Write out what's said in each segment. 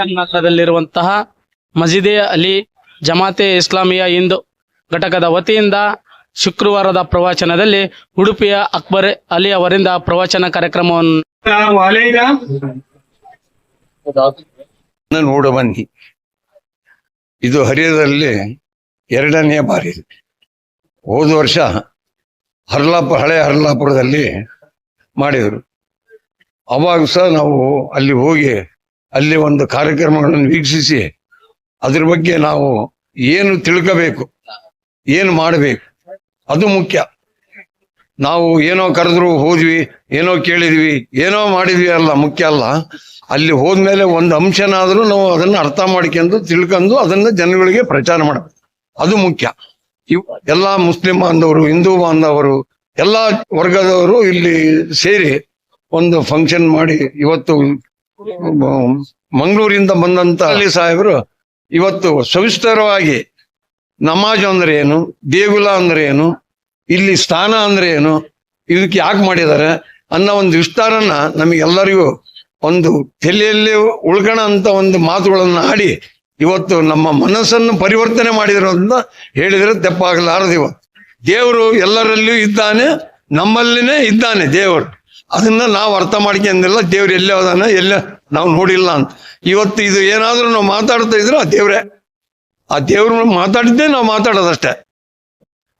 ನಗರದಲ್ಲಿರುವಂತಹ ಮಜಿದೆ ಅಲಿ ಜಮಾತೆ ಇಸ್ಲಾಮಿಯಾ ಹಿಂದೂ ಘಟಕದ ವತಿಯಿಂದ ಶುಕ್ರವಾರದ ಪ್ರವಚನದಲ್ಲಿ ಉಡುಪಿಯ ಅಕ್ಬರ್ ಅಲಿ ಅವರಿಂದ ಪ್ರವಚನ ಕಾರ್ಯಕ್ರಮವನ್ನು ನೋಡ ಬನ್ನಿ. ಇದು ಹರಿಯದಲ್ಲಿ ಎರಡನೆಯ ಬಾರಿ. ಇದು. ಹೋದ ವರ್ಷ ಹರ್ಲಾಪುರ ಹಳೆ ಹರ್ಲಾಪುರದಲ್ಲಿ ಮಾಡಿದರು. ಅವಾಗ ಸಹ ನಾವು ಅಲ್ಲಿ ಹೋಗಿ ಅಲ್ಲಿ ಒಂದು ಕಾರ್ಯಕ್ರಮಗಳನ್ನು ವೀಕ್ಷಿಸಿ ಅದ್ರ ಬಗ್ಗೆ ನಾವು ಏನು ತಿಳ್ಕೋಬೇಕು, ಏನು ಮಾಡಬೇಕು, ಅದು ಮುಖ್ಯ. ನಾವು ಏನೋ ಕರೆದ್ರು ಹೋದ್ವಿ, ಏನೋ ಕೇಳಿದ್ವಿ, ಏನೋ ಮಾಡಿದ್ವಿ ಅಲ್ಲ, ಮುಖ್ಯ ಅಲ್ಲ. ಅಲ್ಲಿ ಹೋದ್ಮೇಲೆ ಒಂದು ಅಂಶನಾದ್ರೂ ನಾವು ಅದನ್ನ ಅರ್ಥ ಮಾಡ್ಕೊಂಡು ತಿಳ್ಕೊಂಡು ಅದನ್ನ ಜನಗಳಿಗೆ ಪ್ರಚಾರ ಮಾಡಬೇಕು. ಅದು ಮುಖ್ಯ. ಇವ್ ಎಲ್ಲಾ ಮುಸ್ಲಿಂ ಬಾಂಧವರು, ಹಿಂದೂ ಬಾಂಧವರು, ಎಲ್ಲಾ ವರ್ಗದವರು ಇಲ್ಲಿ ಸೇರಿ ಒಂದು ಫಂಕ್ಷನ್ ಮಾಡಿ ಇವತ್ತು ಮಂಗಳೂರಿಂದ ಬಂದಂತ ಅಲ್ಲಿ ಸಾಹೇಬರು ಇವತ್ತು ಸವಿಸ್ತರವಾಗಿ ನಮಾಜ್ ಅಂದ್ರೆ ಏನು, ದೇಗುಲ ಅಂದ್ರೆ ಏನು, ಇಲ್ಲಿ ಸ್ಥಾನ ಅಂದ್ರೆ ಏನು, ಇದಕ್ಕೆ ಯಾಕೆ ಮಾಡಿದ್ದಾರೆ ಅನ್ನೋ ಒಂದು ವಿಸ್ತಾರನ ನಮಗೆಲ್ಲರಿಗೂ ಒಂದು ತಲೆಯಲ್ಲಿ ಉಳ್ಕಣ ಅಂತ ಒಂದು ಮಾತುಗಳನ್ನು ಆಡಿ ಇವತ್ತು ನಮ್ಮ ಮನಸ್ಸನ್ನು ಪರಿವರ್ತನೆ ಮಾಡಿದ್ರು ಅಂತ ಹೇಳಿದ್ರೆ ತಪ್ಪಾಗಲಾರದು ಇವತ್ತು. ದೇವರು ಎಲ್ಲರಲ್ಲಿಯೂ ಇದ್ದಾನೆ ನಮ್ಮಲ್ಲಿನೇ ಇದ್ದಾನೆ ದೇವರು. ಅದನ್ನ ನಾವು ಅರ್ಥ ಮಾಡ್ಕೊಂಡಿಲ್ಲ ದೇವ್ರು ಎಲ್ಲೇ ಹೋದಾನ ಎಲ್ಲ ನಾವು ನೋಡಿಲ್ಲ ಅಂತ. ಇವತ್ತು ಇದು ಏನಾದರೂ ನಾವು ಮಾತಾಡ್ತಾ ಇದ್ರೆ ಆ ದೇವ್ರೆ. ಆ ದೇವ್ರ ಮಾತಾಡಿದ್ದೇ ನಾವು ಮಾತಾಡೋದಷ್ಟೇ.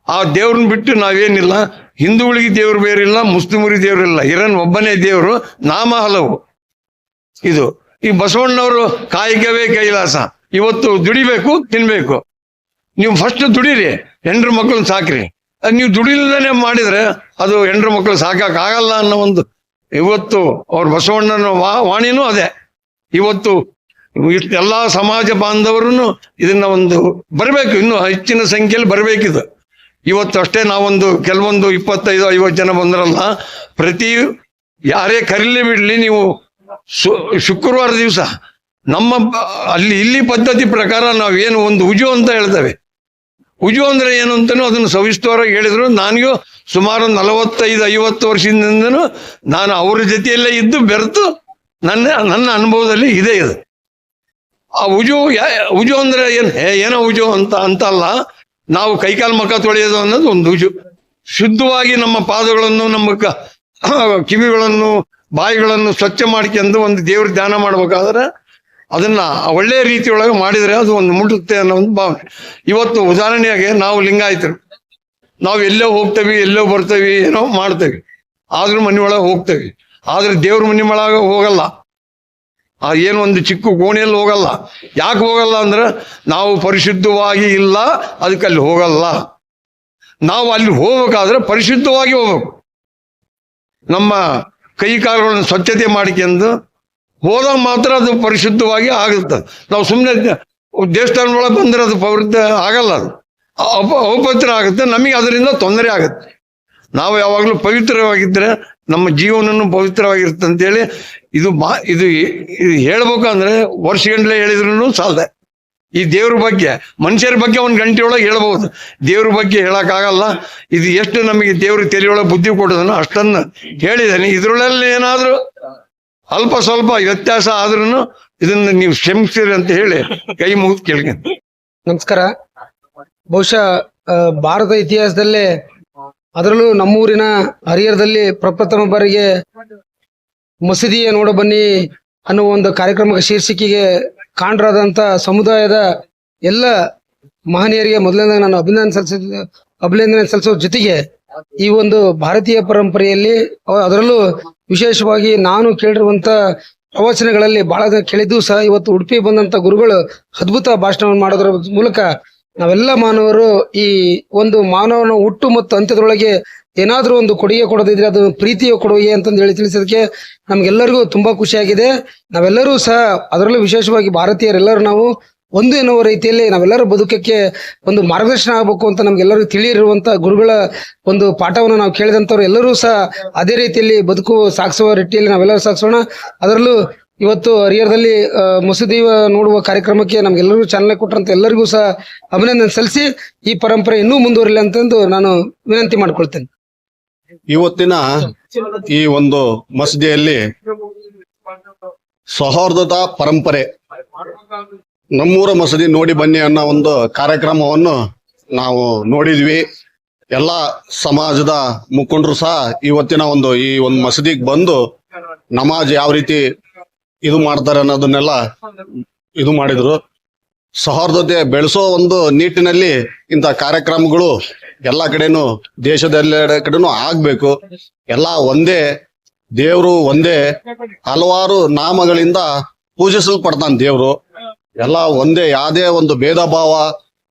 ಆ ದೇವ್ರನ್ನ ಬಿಟ್ಟು ನಾವೇನಿಲ್ಲ, ಹಿಂದೂಗಳಿಗೆ ದೇವ್ರು ಬೇರಿಲ್ಲ, ಮುಸ್ಲಿಮರಿಗೆ ದೇವ್ರಿಲ್ಲ ಇರನ್ ಒಬ್ಬನೇ ದೇವರು, ನಾಮ ಹಲವು. ಇದು, ಈ ಬಸವಣ್ಣವರು ಕಾಯಕವೇ ಕೈಲಾಸ. ಇವತ್ತು ದುಡಿಬೇಕು, ತಿನ್ಬೇಕು. ನೀವು ಫಸ್ಟ್ ದುಡೀರಿ, ಹೆಂಡ್ರ ಮಕ್ಕಳನ್ನ ಸಾಕ್ರಿ. ನೀವು ದುಡಿಲ್ದೇನೆ ಮಾಡಿದ್ರೆ ಅದು ಹೆಂಡ್ರ ಮಕ್ಕಳು ಸಾಕಾಗಲ್ಲ ಅನ್ನೋ ಒಂದು ಇವತ್ತು ಅವ್ರ ಬಸವಣ್ಣನ ವಾ, ವಾಣಿನೂ ಅದೇ. ಇವತ್ತು ಎಲ್ಲ ಸಮಾಜ ಬಾಂಧವರು ಇದನ್ನ ಒಂದು ಬರಬೇಕು, ಇನ್ನು ಹೆಚ್ಚಿನ ಸಂಖ್ಯೆಯಲ್ಲಿ ಬರಬೇಕಿದು. ಇವತ್ತು ಅಷ್ಟೇ ನಾವೊಂದು ಕೆಲವೊಂದು ಇಪ್ಪತ್ತೈದು, ಐವತ್ತು ಜನ ಬಂದ್ರಲ್ಲ, ಪ್ರತಿ ಯಾರೇ ಕರೀಲಿ ಬಿಡ್ಲಿ ನೀವು ಶುಕ್ರವಾರ ದಿವಸ ನಮ್ಮ ಅಲ್ಲಿ ಇಲ್ಲಿ ಪದ್ಧತಿ ಪ್ರಕಾರ ನಾವೇನು ಒಂದು ಉಜು ಅಂತ ಹೇಳ್ತೇವೆ. ಉಜು ಅಂದರೆ ಏನು ಅಂತಾನು ಅದನ್ನು ಸವಿಸ್ತರವಾಗಿ ಹೇಳಿದರು. ನನಗೂ ಸುಮಾರು ನಲವತ್ತೈದು, ಐವತ್ತು ವರ್ಷದಿಂದನೂ ನಾನು ಅವರ ಜೊತೆಯಲ್ಲೇ ಇದ್ದು ಬೆರೆತು ನನ್ನ ನನ್ನ ಅನುಭವದಲ್ಲಿ ಇದೆ ಇದು. ಆ ಉಜು ಯಾ- ಉಜು ಅಂದರೆ ಏನು ಏನೋ ಉಜು ಅಂತ, ಅಂತಲ್ಲ. ನಾವು ಕೈಕಾಲು ಮುಖ ತೊಳೆಯೋದು ಅನ್ನೋದು ಒಂದು ಉಜು ಶುದ್ಧವಾಗಿ ನಮ್ಮ ಪಾದಗಳನ್ನು, ನಮ್ಮ ಕ- ಕಿವಿಗಳನ್ನು, ಬಾಯಿಗಳನ್ನು ಸ್ವಚ್ಛ ಮಾಡ್ಕೊಂಡು ಒಂದು ದೇವ್ರ ಧ್ಯಾನ ಮಾಡ್ಬೇಕಾದ್ರೆ ಅದನ್ನ ಒಳ್ಳೆ ರೀತಿಯೊಳಗೆ ಮಾಡಿದ್ರೆ ಅದು ಒಂದು ಮುಟ್ಟುತ್ತೆ ಅನ್ನೋ ಒಂದು ಭಾವನೆ. ಇವತ್ತು ಉದಾಹರಣೆಯಾಗಿ ನಾವು ಲಿಂಗಾಯಿತರು. ನಾವು ಎಲ್ಲೋ ಹೋಗ್ತೇವೆ, ಎಲ್ಲೋ ಬರ್ತೇವೆ, ಏನೋ ಮಾಡ್ತೇವೆ. ಆದ್ರೂ ಮನೆ ಒಳಗೆ ಹೋಗ್ತೇವೆ. ಆದ್ರೆ ದೇವ್ರ ಮನೆ ಒಳಗೆ ಹೋಗಲ್ಲ. ಆ ಏನು ಒಂದು ಚಿಕ್ಕ ಕೋಣೆಯಲ್ಲಿ ಹೋಗಲ್ಲ. ಯಾಕೆ ಹೋಗಲ್ಲ ಅಂದ್ರೆ ನಾವು ಪರಿಶುದ್ಧವಾಗಿ ಇಲ್ಲ, ಅದಕ್ಕೆ ಅಲ್ಲಿ ಹೋಗಲ್ಲ. ನಾವು ಅಲ್ಲಿ ಹೋಗ್ಬೇಕಾದ್ರೆ ಪರಿಶುದ್ಧವಾಗಿ ಹೋಗ್ಬೇಕು. ನಮ್ಮ ಕೈ ಕಾಲುಗಳನ್ನು ಸ್ವಚ್ಛತೆ ಮಾಡ್ಕೊಂಡು ಹೋದಾಗ ಮಾತ್ರ ಅದು ಪರಿಶುದ್ಧವಾಗಿ ಆಗುತ್ತೆ. ನಾವು ಸುಮ್ಮನೆ ದೇವಸ್ಥಾನ ಒಳಗೆ ಬಂದ್ರೆ ಅದು ಪವಿತ್ರ ಆಗಲ್ಲ ಅದು. ಅಪ, ಅಪವಿತ್ರ ಆಗುತ್ತೆ. ನಮಗೆ ಅದರಿಂದ ತೊಂದರೆ ಆಗುತ್ತೆ. ನಾವು ಯಾವಾಗಲೂ ಪವಿತ್ರವಾಗಿದ್ದರೆ ನಮ್ಮ ಜೀವನನು ಪವಿತ್ರವಾಗಿರುತ್ತೆ ಅಂತೇಳಿ ಇದು ಮಾ, ಇದು ಇದು ಹೇಳ್ಬೇಕಂದ್ರೆ ವರ್ಷಗಂಟ್ಲೆ ಹೇಳಿದ್ರೂ ಸಾಲದೆ ಈ ದೇವ್ರ ಬಗ್ಗೆ, ಮನುಷ್ಯರ ಬಗ್ಗೆ ಒಂದು ಗಂಟೆ ಒಳಗೆ ಹೇಳ್ಬೋದು. ದೇವ್ರ ಬಗ್ಗೆ ಹೇಳೋಕ್ಕಾಗಲ್ಲ. ಇದು ಎಷ್ಟು ನಮಗೆ ದೇವ್ರ ತೆರೆಯೊಳಗೆ ಬುದ್ಧಿ ಕೊಡೋದನ್ನು ಅಷ್ಟನ್ನು ಹೇಳಿದ್ದೇನೆ. ಇದರೊಳಲ್ಲಿ ಏನಾದರೂ ಅಲ್ಪ ಸ್ವಲ್ಪ ವ್ಯತ್ಯಾಸ ಆದ್ರೂ ಇದನ್ನ ನೀವು ಕ್ಷಮಿಸ್ತೀರಿ ಅಂತ ಹೇಳಿ ಕೈ ಮುಗಿದು ಕೇಳಿ ನಮಸ್ಕಾರ. ಬಹುಶಃ ಭಾರತ ಇತಿಹಾಸದಲ್ಲೇ ಅದರಲ್ಲೂ ನಮ್ಮೂರಿನ ಹರಿಹರದಲ್ಲಿ ಪ್ರಪ್ರಥಮ ಬಾರಿಗೆ ಮಸೀದಿಯ ನೋಡ ಬನ್ನಿ ಅನ್ನುವ ಒಂದು ಕಾರ್ಯಕ್ರಮ ಶೀರ್ಷಿಕೆಗೆ ಕಾಣರಾದಂತ ಸಮುದಾಯದ ಎಲ್ಲ ಮಹನೀಯರಿಗೆ ಮೊದಲನೇ ನಾನು ಅಭಿನಂದನೆ ಸಲ್ಲಿಸ ಅಭಿನಂದನೆ ಸಲ್ಲಿಸೋ ಜೊತೆಗೆ ಈ ಒಂದು ಭಾರತೀಯ ಪರಂಪರೆಯಲ್ಲಿ ಅದರಲ್ಲೂ ವಿಶೇಷವಾಗಿ ನಾನು ಕೇಳಿರುವಂತ ಪ್ರವಚನಗಳಲ್ಲಿ ಬಹಳ ಕೇಳಿದ್ದು ಸಹ ಇವತ್ತು ಉಡುಪಿ ಬಂದಂತ ಗುರುಗಳು ಅದ್ಭುತ ಭಾಷಣವನ್ನು ಮಾಡೋದ್ರ ಮೂಲಕ ನಾವೆಲ್ಲ ಮಾನವರು ಈ ಒಂದು ಮಾನವನ ಹುಟ್ಟು ಮತ್ತು ಅಂತ್ಯದೊಳಗೆ ಏನಾದರೂ ಒಂದು ಕೊಡುಗೆ ಕೊಡೋದಿದ್ರೆ ಅದು ಪ್ರೀತಿಯ ಕೊಡುಗೆ ಅಂತಂದು ಹೇಳಿ ತಿಳಿಸೋದಕ್ಕೆ ನಮ್ಗೆಲ್ಲರಿಗೂ ತುಂಬಾ ಖುಷಿಯಾಗಿದೆ. ನಾವೆಲ್ಲರೂ ಸಹ ಅದರಲ್ಲೂ ವಿಶೇಷವಾಗಿ ಭಾರತೀಯರೆಲ್ಲರೂ ನಾವು ಒಂದು ಎನ್ನುವ ರೀತಿಯಲ್ಲಿ ನಾವೆಲ್ಲರೂ ಬದುಕಕ್ಕೆ ಒಂದು ಮಾರ್ಗದರ್ಶನ ಆಗಬೇಕು ಅಂತ ನಮ್ಗೆಲ್ಲರೂ ತಿಳಿಯಿರುವಂತ ಗುರುಗಳ ಒಂದು ಪಾಠವನ್ನು ನಾವು ಕೇಳಿದಂಥವ್ರು ಎಲ್ಲರೂ ಸಹ ಅದೇ ರೀತಿಯಲ್ಲಿ ಬದುಕು ಸಾಗಿಸುವ ರೀತಿಯಲ್ಲಿ ನಾವೆಲ್ಲರೂ ಸಾಗಿಸೋಣ. ಅದರಲ್ಲೂ ಇವತ್ತು ಹರಿಹರದಲ್ಲಿ ಮಸೂದಿ ನೋಡುವ ಕಾರ್ಯಕ್ರಮಕ್ಕೆ ನಮ್ಗೆಲ್ಲರಿಗೂ ಚಾಲನೆ ಕೊಟ್ಟರಂತ ಎಲ್ಲರಿಗೂ ಸಹ ಅಭಿನಂದನೆ ಸಲ್ಲಿಸಿ ಈ ಪರಂಪರೆ ಇನ್ನೂ ಮುಂದುವರಿಲ್ಲ ಅಂತಂದು ನಾನು ವಿನಂತಿ ಮಾಡ್ಕೊಳ್ತೇನೆ. ಇವತ್ತಿನ ಈ ಒಂದು ಮಸೀದಿಯಲ್ಲಿ ಸೌಹಾರ್ದತಾ ಪರಂಪರೆ ನಮ್ಮೂರ ಮಸದಿ ನೋಡಿ ಬನ್ನಿ ಅನ್ನೋ ಒಂದು ಕಾರ್ಯಕ್ರಮವನ್ನು ನಾವು ನೋಡಿದ್ವಿ. ಎಲ್ಲ ಸಮಾಜದ ಮುಖಂಡರು ಸಹ ಇವತ್ತಿನ ಒಂದು ಈ ಒಂದು ಮಸೀದಿಗೆ ಬಂದು ನಮಾಜ್ ಯಾವ ರೀತಿ ಇದು ಮಾಡ್ತಾರೆ ಅನ್ನೋದನ್ನೆಲ್ಲ ಇದು ಮಾಡಿದ್ರು. ಸೌಹಾರ್ದತೆ ಬೆಳೆಸೋ ಒಂದು ನಿಟ್ಟಿನಲ್ಲಿ ಇಂಥ ಕಾರ್ಯಕ್ರಮಗಳು ಎಲ್ಲ ಕಡೆನೂ ದೇಶದೆಲ್ಲೆಡೆ ಕಡೆನೂ ಆಗ್ಬೇಕು. ಎಲ್ಲ ಒಂದೇ ದೇವರು ಒಂದೇ ಹಲವಾರು ನಾಮಗಳಿಂದ ಪೂಜಿಸಲ್ಪಡ್ತಾನೆ ದೇವ್ರು. ಎಲ್ಲ ಒಂದೇ, ಯಾವುದೇ ಒಂದು ಭೇದ ಭಾವ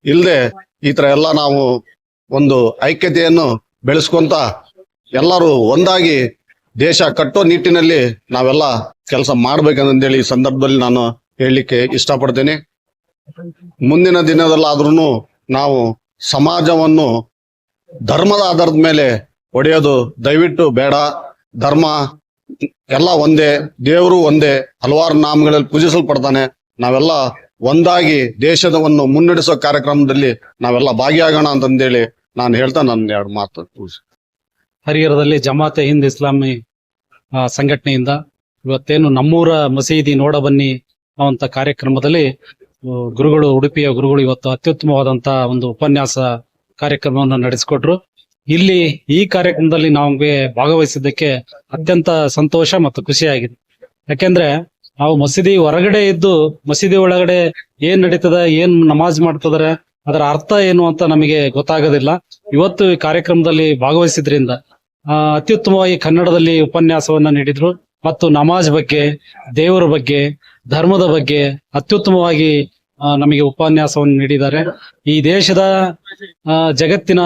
ಇಲ್ಲದೆ ಈ ತರ ಎಲ್ಲ ನಾವು ಒಂದು ಐಕ್ಯತೆಯನ್ನು ಬೆಳೆಸ್ಕೊಂತ ಎಲ್ಲರೂ ಒಂದಾಗಿ ದೇಶ ಕಟ್ಟೋ ನಿಟ್ಟಿನಲ್ಲಿ ನಾವೆಲ್ಲ ಕೆಲಸ ಮಾಡ್ಬೇಕಂತೇಳಿ ಈ ಸಂದರ್ಭದಲ್ಲಿ ನಾನು ಹೇಳಲಿಕ್ಕೆ ಇಷ್ಟಪಡ್ತೇನೆ. ಮುಂದಿನ ದಿನದಲ್ಲಾದ್ರೂ ನಾವು ಸಮಾಜವನ್ನು ಧರ್ಮದ ಆಧಾರದ ಮೇಲೆ ಒಡೆಯೋದು ದಯವಿಟ್ಟು ಬೇಡ. ಧರ್ಮ ಎಲ್ಲ ಒಂದೇ, ದೇವರು ಒಂದೇ, ಹಲವಾರು ನಾಮಗಳಲ್ಲಿ ಪೂಜಿಸಲ್ಪಡ್ತಾನೆ. ನಾವೆಲ್ಲ ಒಂದಾಗಿ ದೇಶದವನ್ನು ಮುನ್ನಡೆಸೋ ಕಾರ್ಯಕ್ರಮದಲ್ಲಿ ನಾವೆಲ್ಲ ಭಾಗಿಯಾಗೋಣ ಅಂತಂದೇಳಿ ನಾನು ಹೇಳ್ತಾ ನನ್ನ ಎರಡು ಮಾತು. ಹರಿಹರದಲ್ಲಿ ಜಮಾತೆ ಹಿಂದ್ ಇಸ್ಲಾಮಿ ಸಂಘಟನೆಯಿಂದ ಇವತ್ತೇನು ನಮ್ಮೂರ ಮಸೀದಿ ನೋಡ ಬನ್ನಿ ಅಂತ ಕಾರ್ಯಕ್ರಮದಲ್ಲಿ ಗುರುಗಳು, ಉಡುಪಿಯ ಗುರುಗಳು ಇವತ್ತು ಅತ್ಯುತ್ತಮವಾದಂತಹ ಒಂದು ಉಪನ್ಯಾಸ ಕಾರ್ಯಕ್ರಮವನ್ನು ನಡೆಸಿಕೊಟ್ರು ಇಲ್ಲಿ ಈ ಕಾರ್ಯಕ್ರಮದಲ್ಲಿ ನಮಗೆ ಭಾಗವಹಿಸಿದ್ದಕ್ಕೆ ಅತ್ಯಂತ ಸಂತೋಷ ಮತ್ತು ಖುಷಿಯಾಗಿದೆ ಯಾಕೆಂದ್ರೆ ನಾವು ಮಸೀದಿ ಹೊರಗಡೆ ಇದ್ದು ಮಸೀದಿ ಒಳಗಡೆ ಏನ್ ನಡೀತದ, ಏನ್ ನಮಾಜ್ ಮಾಡ್ತಿದಾರೆ, ಅದರ ಅರ್ಥ ಏನು ಅಂತ ನಮಗೆ ಗೊತ್ತಾಗೋದಿಲ್ಲ. ಇವತ್ತು ಈ ಕಾರ್ಯಕ್ರಮದಲ್ಲಿ ಭಾಗವಹಿಸಿದ್ರಿಂದ ಅತ್ಯುತ್ತಮವಾಗಿ ಕನ್ನಡದಲ್ಲಿ ಉಪನ್ಯಾಸವನ್ನ ನೀಡಿದ್ರು. ಮತ್ತು ನಮಾಜ್ ಬಗ್ಗೆ, ದೇವರ ಬಗ್ಗೆ, ಧರ್ಮದ ಬಗ್ಗೆ ಅತ್ಯುತ್ತಮವಾಗಿ ನಮಗೆ ಉಪನ್ಯಾಸವನ್ನು ನೀಡಿದ್ದಾರೆ. ಈ ದೇಶದ ಜಗತ್ತಿನ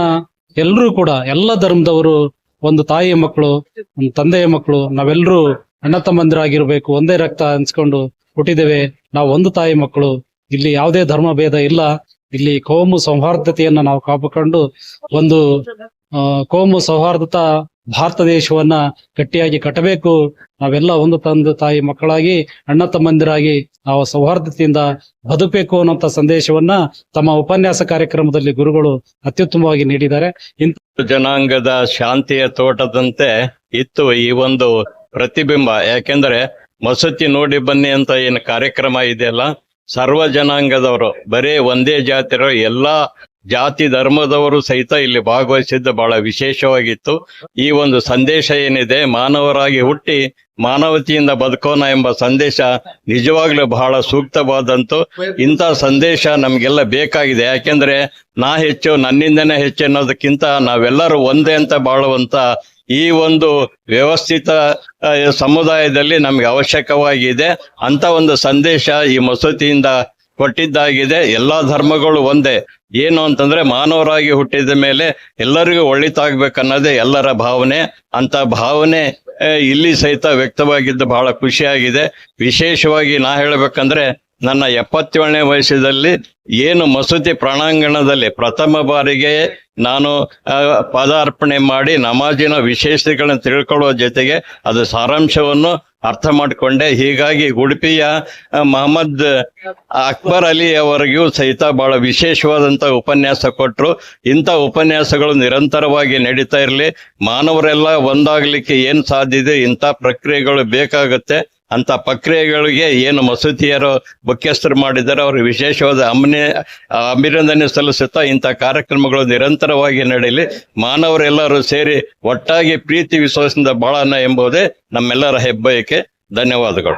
ಎಲ್ಲರೂ ಕೂಡ, ಎಲ್ಲ ಧರ್ಮದವರು, ಒಂದು ತಾಯಿಯ ಮಕ್ಕಳು, ಒಂದು ತಂದೆಯ ಮಕ್ಕಳು, ನಾವೆಲ್ಲರೂ ಅಣ್ಣ ತಮ್ಮಂದಿರಾಗಿರ್ಬೇಕು, ಒಂದೇ ರಕ್ತ ಅನ್ಸ್ಕೊಂಡು ಹುಟ್ಟಿದ್ದೇವೆ. ನಾವು ಒಂದು ತಾಯಿ ಮಕ್ಕಳು. ಇಲ್ಲಿ ಯಾವುದೇ ಧರ್ಮ ಭೇದ ಇಲ್ಲ. ಇಲ್ಲಿ ಕೋಮು ಸೌಹಾರ್ದತೆಯನ್ನ ನಾವು ಕಾಪಾಡಿಕೊಂಡು ಒಂದು ಕೋಮು ಸೌಹಾರ್ದತಾ ಭಾರತ ದೇಶವನ್ನ ಗಟ್ಟಿಯಾಗಿ ಕಟ್ಟಬೇಕು. ನಾವೆಲ್ಲ ಒಂದು ತಂದೆ ತಾಯಿ ಮಕ್ಕಳಾಗಿ, ಅಣ್ಣ ತಮ್ಮಂದಿರಾಗಿ ನಾವು ಸೌಹಾರ್ದತೆಯಿಂದ ಬದುಕಬೇಕು ಅನ್ನೋಂತ ಸಂದೇಶವನ್ನ ತಮ್ಮ ಉಪನ್ಯಾಸ ಕಾರ್ಯಕ್ರಮದಲ್ಲಿ ಗುರುಗಳು ಅತ್ಯುತ್ತಮವಾಗಿ ನೀಡಿದ್ದಾರೆ. ಇಂತ ಜನಾಂಗದ ಶಾಂತಿಯ ತೋಟದಂತೆ ಇತ್ತು ಈ ಒಂದು ಪ್ರತಿಬಿಂಬ. ಯಾಕೆಂದರೆ ಮಸೂತಿ ನೋಡಿ ಬನ್ನಿ ಅಂತ ಏನು ಕಾರ್ಯಕ್ರಮ ಇದೆಯಲ್ಲ? ಸರ್ವ ಜನಾಂಗದವರು, ಬರೇ ಒಂದೇ ಜಾತಿರೋ ಎಲ್ಲಾ ಜಾತಿ ಧರ್ಮದವರು ಸಹಿತ ಇಲ್ಲಿ ಭಾಗವಹಿಸಿದ್ದು ಬಹಳ ವಿಶೇಷವಾಗಿತ್ತು. ಈ ಒಂದು ಸಂದೇಶ ಏನಿದೆ, ಮಾನವರಾಗಿ ಹುಟ್ಟಿ ಮಾನವತೆಯಿಂದ ಬದುಕೋಣ ಎಂಬ ಸಂದೇಶ ನಿಜವಾಗ್ಲೂ ಬಹಳ ಸೂಕ್ತವಾದಂತೂ. ಇಂಥ ಸಂದೇಶ ನಮಗೆಲ್ಲ ಬೇಕಾಗಿದೆ. ಯಾಕೆಂದ್ರೆ ನಾ ಹೆಚ್ಚು ನನ್ನಿಂದನೇ ಹೆಚ್ಚು ಅನ್ನೋದಕ್ಕಿಂತ ನಾವೆಲ್ಲರೂ ಒಂದೇ ಅಂತ ಬಾಳುವಂತ ಈ ಒಂದು ವ್ಯವಸ್ಥಿತ ಸಮುದಾಯದಲ್ಲಿ ನಮ್ಗೆ ಅವಶ್ಯಕವಾಗಿದೆ. ಅಂತ ಒಂದು ಸಂದೇಶ ಈ ಮಸೂತಿಯಿಂದ ಕೊಟ್ಟಿದ್ದಾಗಿದೆ. ಎಲ್ಲಾ ಧರ್ಮಗಳು ಒಂದೇ. ಏನು ಅಂತಂದ್ರೆ ಮಾನವರಾಗಿ ಹುಟ್ಟಿದ ಮೇಲೆ ಎಲ್ಲರಿಗೂ ಒಳಿತಾಗ್ಬೇಕನ್ನೋದೇ ಎಲ್ಲರ ಭಾವನೆ. ಅಂತ ಭಾವನೆ ಇಲ್ಲಿ ಸಹಿತ ವ್ಯಕ್ತವಾಗಿದ್ದು ಬಹಳ ಖುಷಿಯಾಗಿದೆ. ವಿಶೇಷವಾಗಿ ನಾ ಹೇಳ್ಬೇಕಂದ್ರೆ ನನ್ನ ಎಪ್ಪತ್ತೇಳನೇ ವಯಸ್ಸಿನಲ್ಲಿ ಏನು ಮಸೂತಿ ಪ್ರಾಣಾಂಗಣದಲ್ಲಿ ಪ್ರಥಮ ಬಾರಿಗೆ ನಾನು ಪದಾರ್ಪಣೆ ಮಾಡಿ ನಮಾಜಿನ ವಿಶೇಷತೆಗಳನ್ನು ತಿಳ್ಕೊಳ್ಳುವ ಜೊತೆಗೆ ಅದು ಸಾರಾಂಶವನ್ನು ಅರ್ಥ ಮಾಡಿಕೊಂಡೆ. ಹೀಗಾಗಿ ಉಡುಪಿಯ ಮಹಮ್ಮದ್ ಅಕ್ಬರ್ ಅಲಿ ಅವರಿಗೂ ಸಹಿತ ಬಹಳ ವಿಶೇಷವಾದಂತ ಉಪನ್ಯಾಸ ಕೊಟ್ಟರು. ಇಂಥ ಉಪನ್ಯಾಸಗಳು ನಿರಂತರವಾಗಿ ನಡೀತಾ ಇರಲಿ. ಮಾನವರೆಲ್ಲ ಒಂದಾಗಲಿಕ್ಕೆ ಏನ್ ಸಾಧ್ಯ ಇದೆ ಇಂಥ ಪ್ರಕ್ರಿಯೆಗಳು ಬೇಕಾಗುತ್ತೆ. ಅಂತ ಪ್ರಕ್ರಿಯೆಗಳಿಗೆ ಏನು ಮಸೂತಿಯರು ಮುಖ್ಯಸ್ಥರು ಮಾಡಿದ್ದಾರೆ ಅವರು ವಿಶೇಷವಾದ ಅಮನೆ ಅಭಿನಂದನೆ ಸಲ್ಲಿಸುತ್ತಾ ಇಂಥ ಕಾರ್ಯಕ್ರಮಗಳು ನಿರಂತರವಾಗಿ ನಡೆಯಲಿ. ಮಾನವರೆಲ್ಲರೂ ಸೇರಿ ಒಟ್ಟಾಗಿ ಪ್ರೀತಿ ವಿಶ್ವಾಸದಿಂದ ಬಾಳನ್ನ ಎಂಬುದೇ ನಮ್ಮೆಲ್ಲರ ಹೆಬ್ಬಯಕೆ. ಧನ್ಯವಾದಗಳು.